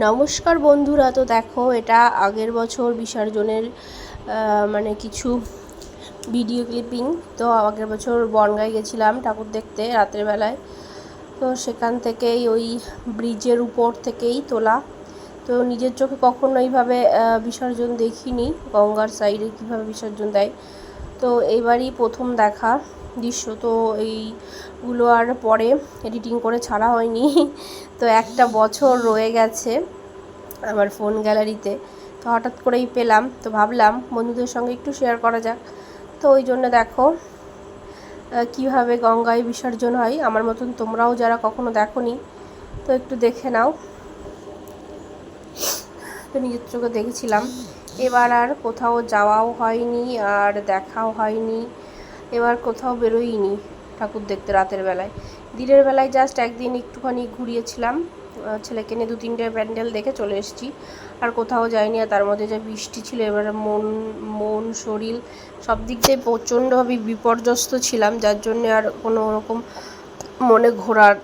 নমস্কার বন্ধুরা, তো দেখো এটা আগের বছর বিসর্জনের মানে কিছু ভিডিও ক্লিপিং তো আগের বছর বনগাঁয় গেছিলাম ঠাকুর দেখতে রাতের বেলায়। তো সেখান থেকেই ওই ব্রিজের উপর থেকেই তোলা। তো নিজের চোখে কখনো এইভাবে বিসর্জন দেখিনি, গঙ্গার সাইডে কীভাবে বিসর্জন দেয়। তো এইবারই প্রথম দেখা। দৃশ্য, তো এইগুলো আর পরে এডিটিং করে ছাড়া হয়নি। তো একটা বছর রয়ে গেছে আমার ফোন গ্যালারিতে তো হঠাৎ করেই পেলাম, তো ভাবলাম বন্ধুদের সঙ্গে একটু শেয়ার করা যাক। তো ওই জন্য দেখো কীভাবে গঙ্গায় বিসর্জন হয়, আমার মতন তোমরাও যারা কখনো দেখোনি, তো একটু দেখে নাও। তো নিজের চোখে দেখেছিলাম। এবার আর কোথাও যাওয়াও হয়নি, আর দেখাও হয়নি। এবার কোথাও বেরোইনি ঠাকুর দেখতে রাতের বেলায়। দিনের বেলায় জাস্ট একদিন একটুখানি ঘুরিয়েছিলাম ছেলেকে নিয়ে দু তিনটে প্যান্ডেল দেখে চলে এসেছি। আর কোথাও যাইনি আর তার মধ্যে যে বৃষ্টি ছিল, এবারে মন মন, শরীর সব দিক দিয়ে প্রচণ্ডভাবে বিপর্যস্ত ছিলাম, যার জন্য আর কোনো রকম মনে ঘোরার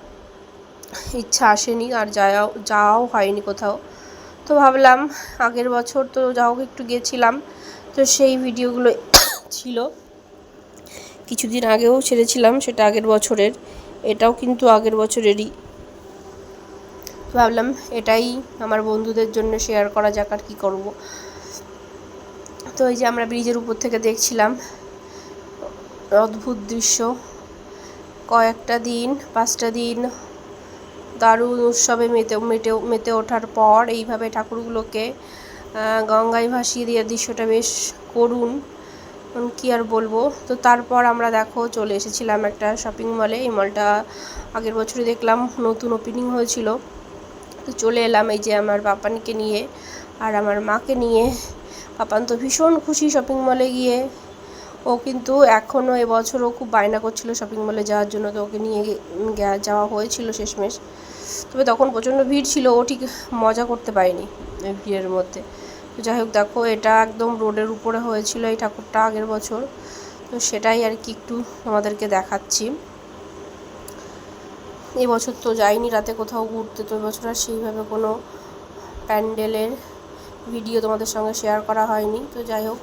ইচ্ছা আসেনি আর যাওয়াও যাওয়াও হয়নি কোথাও। তো ভাবলাম আগের বছর তো যা হোক একটু গেছিলাম, তো সেই ভিডিওগুলো ছিল। কিছুদিন আগেও ছেড়েছিলাম সেটা আগের বছরের। এটাও কিন্তু আগের বছরেরই। ভাবলাম এটাই আমার বন্ধুদের জন্য শেয়ার করা যাক আর কী করব। তো এই যে আমরা ব্রিজের উপর থেকে দেখছিলাম অদ্ভুত দৃশ্য। কয়েকটা দিন পাঁচটা দিন দারুণ উৎসবে মেতে মেতে মেতে ওঠার পর এইভাবে ঠাকুরগুলোকে গঙ্গায় ভাসিয়ে দেওয়ার দৃশ্যটা বেশ উম, কি আর বলব? তো তারপর আমরা দেখো চলে এসেছিলাম একটা শপিং মলে এই মলটা আগের বছরই দেখলাম, নতুন ওপেনিং হয়েছিল। তো চলে এলাম এই যে আমার পাপানকে নিয়ে আর আমার মাকে নিয়ে। পাপান তো ভীষণ খুশি শপিং মলে গিয়ে। ও কিন্তু এখনও এবছরও খুব বায়না করছিল শপিং মলে যাওয়ার জন্য। তো ওকে নিয়ে যাওয়া হয়েছিল শেষমেশ। তবে তখন প্রচণ্ড ভিড় ছিল, ও ঠিক মজা করতে পারেনি। ভিড়ের মধ্যে। তো যাই হোক, দেখো, এটা একদম রোডের উপরে হয়েছিল এই ঠাকুরটা আগের বছর। তো সেটাই আর কি একটু আমাদেরকে দেখাচ্ছি। এবছর তো যাইনি, রাতে কোথাও ঘুরতে। তো এবছর আর সেইভাবে কোনো প্যান্ডেলের ভিডিও তোমাদের সঙ্গে শেয়ার করা হয়নি। তো যাই হোক